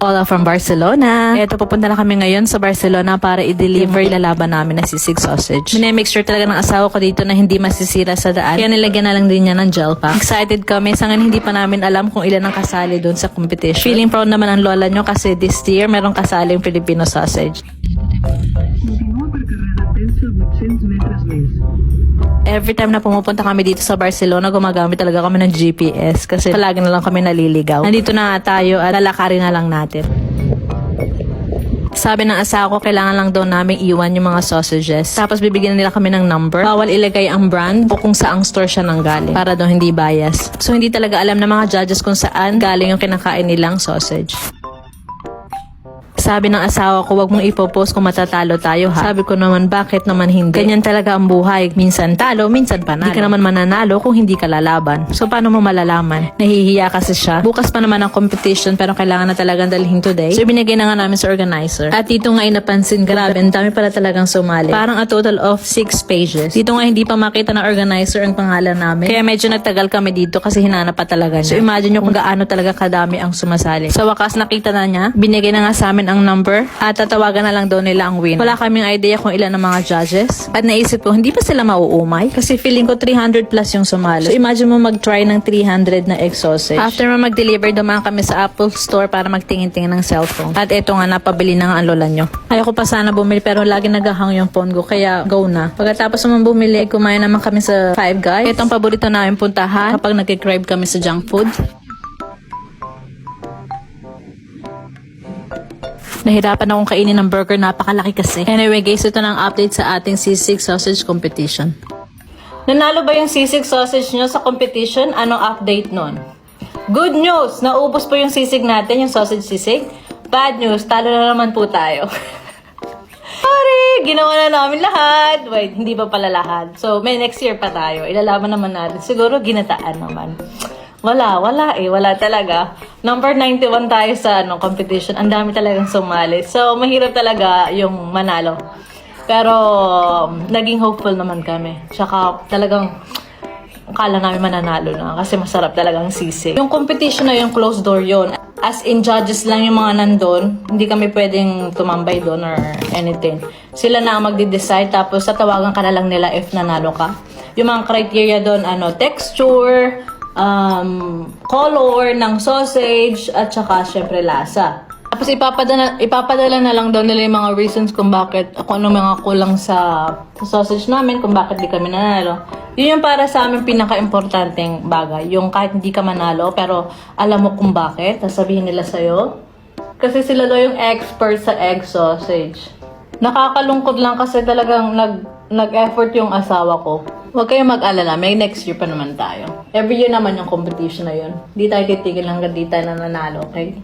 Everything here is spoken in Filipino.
Ola from Barcelona. Eto, pupunta na kami ngayon sa Barcelona para i-deliver yung lalaban namin na sisig sausage. Minimake sure talaga ng asawa ko dito na hindi masisira sa daan. Kaya nilagyan na lang din niya ng gel pack. Excited kami. Sa ngayon, hindi pa namin alam kung ilan ang kasali doon sa competition. Feeling proud naman ang lola nyo kasi this year merong kasaling Filipino sausage. Continua per carrera Tensa 800 metres més. Every time na pumupunta kami dito sa Barcelona, gumagamit talaga kami ng GPS kasi palagi na lang kami naliligaw. Nandito na tayo at lalakarin na lang natin. Sabi ng asawa ko, kailangan lang daw namin iwan yung mga sausages. Tapos bibigyan nila kami ng number. Bawal ilagay ang brand o kung saang store siya nang galing. Para daw hindi bias. So hindi talaga alam ng mga judges kung saan galing yung kinakain nilang sausage. Sabi ng asawa ko, wag mong ipopost kung matatalo tayo ha. Sabi ko naman, bakit naman hindi? Ganyan talaga ang buhay. Minsan talo, minsan panalo. Hindi ka naman mananalo kung hindi ka lalaban. So paano mo malalaman? Nahihiya kasi siya. Bukas pa naman ang competition pero kailangan na talagang dalhin today. So binigay na nga namin sa organizer. At dito nga ay napansin, grabe, ang dami pala talagang sumali. Parang a total of 6 pages. Dito nga hindi pa makita ng organizer ang pangalan namin. Kaya medyo nagtagal kami dito kasi hinanap pa talaga niya. So imagine nyo kung gaano talaga kadami ang sumasali. Sa wakas nakita na niya, binigay na nga sa amin ang number at tatawagan na lang daw nila ang win. Wala kaming idea kung ilan ang mga judges. At naisip ko, hindi pa sila mauumay? Kasi feeling ko 300 plus yung sumali. So imagine mo mag-try ng 300 na egg sausage. After mo mag-deliver, dumaan kami sa Apple Store para magtingin-tingin ng cellphone. At eto nga, napabili na nga ang lola nyo. Ayoko pa sana bumili pero lagi nagahang yung phone ko kaya go na. Pagkatapos naman bumili, kumain naman kami sa Five Guys. Ito ang paborito namin puntahan kapag nag-crave kami sa junk food. Nahirapan akong kainin ng burger, napakalaki kasi. Anyway guys, ito na ang update sa ating sisig sausage competition. Nanalo ba yung sisig sausage nyo sa competition? Anong update nun? Good news! Naubos po yung sisig natin, yung sausage sisig. Bad news, talo na naman po tayo. Sorry, ginawa na namin lahat. Wait, hindi pa pala lahat. So, may next year pa tayo. Ilalaban naman natin. Siguro ginataan naman. Wala, wala eh. Wala talaga. Number 91 tayo sa ano, competition. Ang dami talagang sumali. So, mahirap talaga yung manalo. Pero, naging hopeful naman kami. Tsaka, talagang, akala namin mananalo na kasi masarap talagang sisig. Yung competition na yung closed door yon As in, judges lang yung mga nandun. Hindi kami pwedeng tumambay doon or anything. Sila na ang magde-decide tapos tatawagan ka na lang nila if nanalo ka. Yung mga criteria doon, ano, texture, um, color ng sausage, at saka syempre lasa. Tapos ipapadala, ipapadala na lang daw nila yung mga reasons kung bakit, kung ano mga kulang sa, sa sausage namin, kung bakit di kami nanalo. Yun yung para sa amin pinaka-importanteng bagay. Yung kahit hindi ka manalo, pero alam mo kung bakit, sasabihin nila sa'yo. Kasi sila daw yung expert sa egg sausage. Nakakalungkot lang kasi talagang nag, nag-effort yung asawa ko. Huwag kayong mag-alala, may next year pa naman tayo. Every year naman yung competition na yun. Di tayo titigil hanggang di tayo nananalo, okay?